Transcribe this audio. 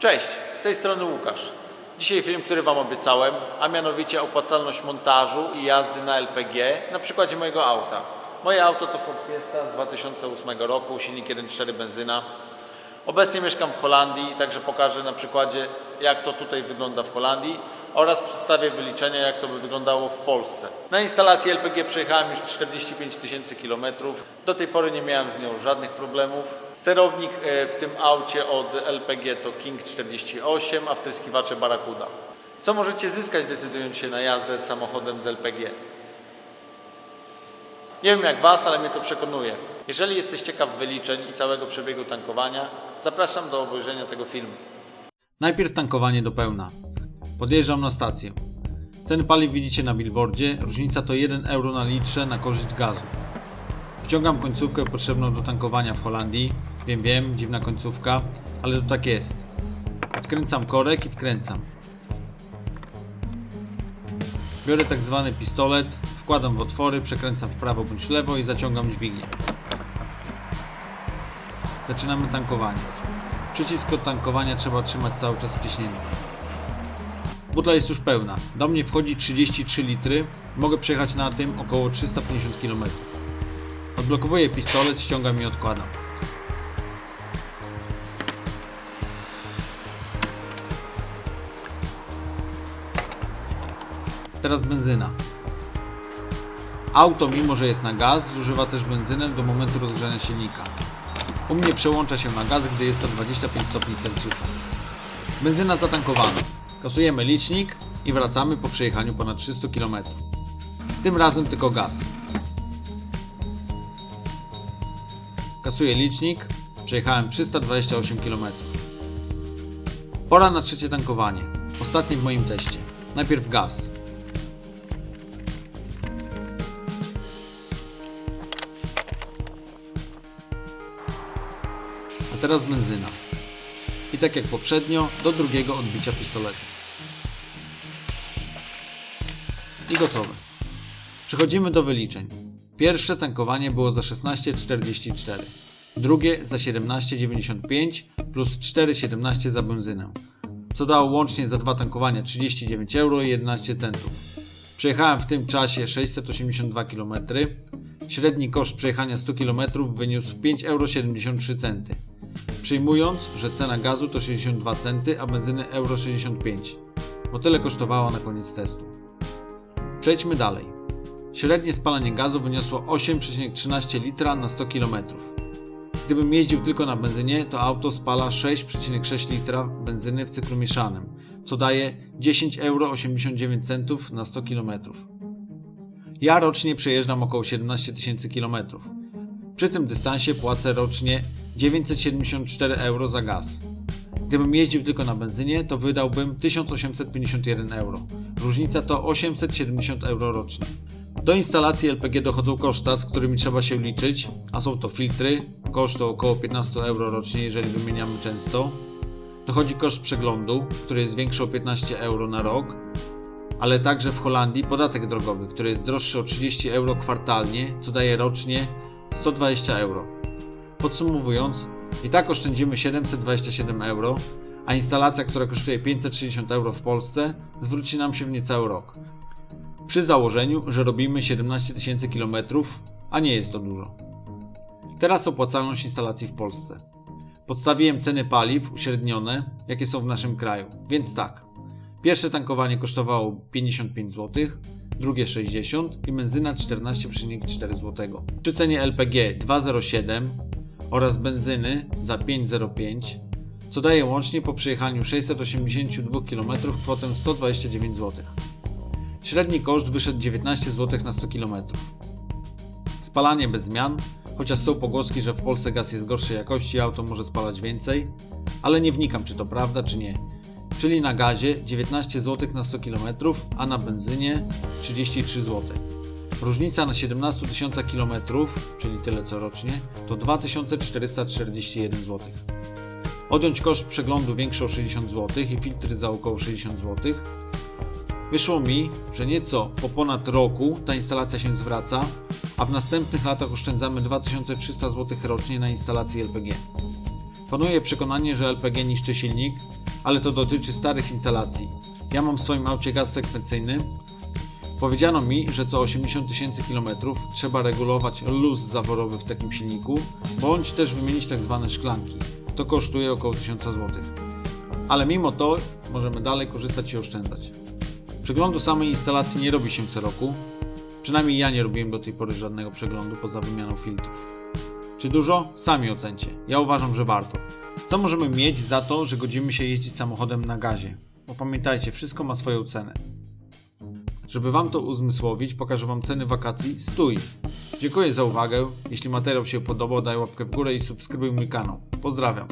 Cześć, z tej strony Łukasz. Dzisiaj film, który Wam obiecałem, a mianowicie opłacalność montażu i jazdy na LPG na przykładzie mojego auta. Moje auto to Ford Fiesta z 2008 roku, silnik 1.4 benzyna. Obecnie mieszkam w Holandii, także pokażę na przykładzie jak to tutaj wygląda w Holandii oraz przedstawię wyliczenia jak to by wyglądało w Polsce. Na instalację LPG przejechałem już 45 tysięcy kilometrów. Do tej pory nie miałem z nią żadnych problemów. Sterownik e, w tym aucie od LPG to King 48, a wtryskiwacze Barracuda. Co możecie zyskać decydując się na jazdę z samochodem z LPG? Nie wiem jak Was, ale mnie to przekonuje. Jeżeli jesteś ciekaw wyliczeń i całego przebiegu tankowania, zapraszam do obejrzenia tego filmu. Najpierw tankowanie do pełna. Podjeżdżam na stację. Ceny paliw widzicie na billboardzie, różnica to 1 euro na litrze na korzyść gazu. Wciągam końcówkę potrzebną do tankowania w Holandii. Wiem, wiem, dziwna końcówka, ale to tak jest. Odkręcam korek i wkręcam. Biorę tak zwany pistolet, wkładam w otwory, przekręcam w prawo bądź lewo i zaciągam dźwignię. Zaczynamy tankowanie. Przycisk od tankowania trzeba trzymać cały czas wciśnięty. Butla jest już pełna. Do mnie wchodzi 33 litry. Mogę przejechać na tym około 350 km. Odblokowuję pistolet, ściągam i odkładam. Teraz benzyna. Auto, mimo że jest na gaz, zużywa też benzynę do momentu rozgrzania silnika. U mnie przełącza się na gaz, gdy jest to 25 stopni Celsjusza. Benzyna zatankowana. Kasujemy licznik i wracamy po przejechaniu ponad 300 km. Tym razem tylko gaz. Kasuję licznik. Przejechałem 328 km. Pora na trzecie tankowanie. Ostatnie w moim teście. Najpierw gaz. A teraz benzyna. I tak jak poprzednio, do drugiego odbicia pistoletu. I gotowe. Przechodzimy do wyliczeń. Pierwsze tankowanie było za 16,44. Drugie za 17,95 plus 4,17 za benzynę. Co dało łącznie za dwa tankowania 39 euro i 11 centów. Przejechałem w tym czasie 682 km. Średni koszt przejechania 100 km wyniósł 5,73 euro. Przyjmując, że cena gazu to 62 centy, a benzyny euro 65, bo tyle kosztowała na koniec testu. Przejdźmy dalej. Średnie spalanie gazu wyniosło 8,13 litra na 100 km. Gdybym jeździł tylko na benzynie, to auto spala 6,6 litra benzyny w cyklu mieszanym, co daje 10,89 euro na 100 km. Ja rocznie przejeżdżam około 17 tysięcy km. Przy tym dystansie płacę rocznie 974 euro za gaz. Gdybym jeździł tylko na benzynie, to wydałbym 1851 euro. Różnica to 870 euro rocznie. Do instalacji LPG dochodzą koszta, z którymi trzeba się liczyć, a są to filtry, koszt to około 15 euro rocznie, jeżeli wymieniamy często. Dochodzi koszt przeglądu, który jest większy o 15 euro na rok, ale także w Holandii podatek drogowy, który jest droższy o 30 euro kwartalnie, co daje rocznie 120 euro. Podsumowując, i tak oszczędzimy 727 euro, a instalacja, która kosztuje 560 euro w Polsce, zwróci nam się w niecały rok. Przy założeniu, że robimy 17 tysięcy km, a nie jest to dużo. Teraz opłacalność instalacji w Polsce. Podstawiłem ceny paliw uśrednione, jakie są w naszym kraju, więc tak. Pierwsze tankowanie kosztowało 55 zł, drugie 60 i benzyna 14,4 zł. Przy cenie LPG 2,07 oraz benzyny za 5,05, co daje łącznie po przejechaniu 682 km kwotę 129 zł. Średni koszt wyszedł 19 zł na 100 km. Spalanie bez zmian, chociaż są pogłoski, że w Polsce gaz jest gorszej jakości, auto może spalać więcej, ale nie wnikam czy to prawda czy nie. Czyli na gazie 19 zł na 100 km, a na benzynie 33 zł. Różnica na 17 tysiąca km, czyli tyle co rocznie, to 2441 zł. Odjąć koszt przeglądu większy o 60 zł i filtry za około 60 zł. Wyszło mi, że nieco po ponad roku ta instalacja się zwraca, a w następnych latach oszczędzamy 2300 zł rocznie na instalacji LPG. Panuje przekonanie, że LPG niszczy silnik, ale to dotyczy starych instalacji. Ja mam w swoim aucie gaz sekwencyjny. Powiedziano mi, że co 80 tysięcy kilometrów trzeba regulować luz zaworowy w takim silniku, bądź też wymienić tak zwane szklanki. To kosztuje około 1000 zł. Ale mimo to możemy dalej korzystać i oszczędzać. Przeglądu samej instalacji nie robi się co roku. Przynajmniej ja nie robiłem do tej pory żadnego przeglądu poza wymianą filtrów. Czy dużo? Sami ocencie. Ja uważam, że warto. Co możemy mieć za to, że godzimy się jeździć samochodem na gazie? Bo pamiętajcie, wszystko ma swoją cenę. Żeby Wam to uzmysłowić, pokażę Wam ceny wakacji Stój. Dziękuję za uwagę. Jeśli materiał się podobał, daj łapkę w górę i subskrybuj mój kanał. Pozdrawiam.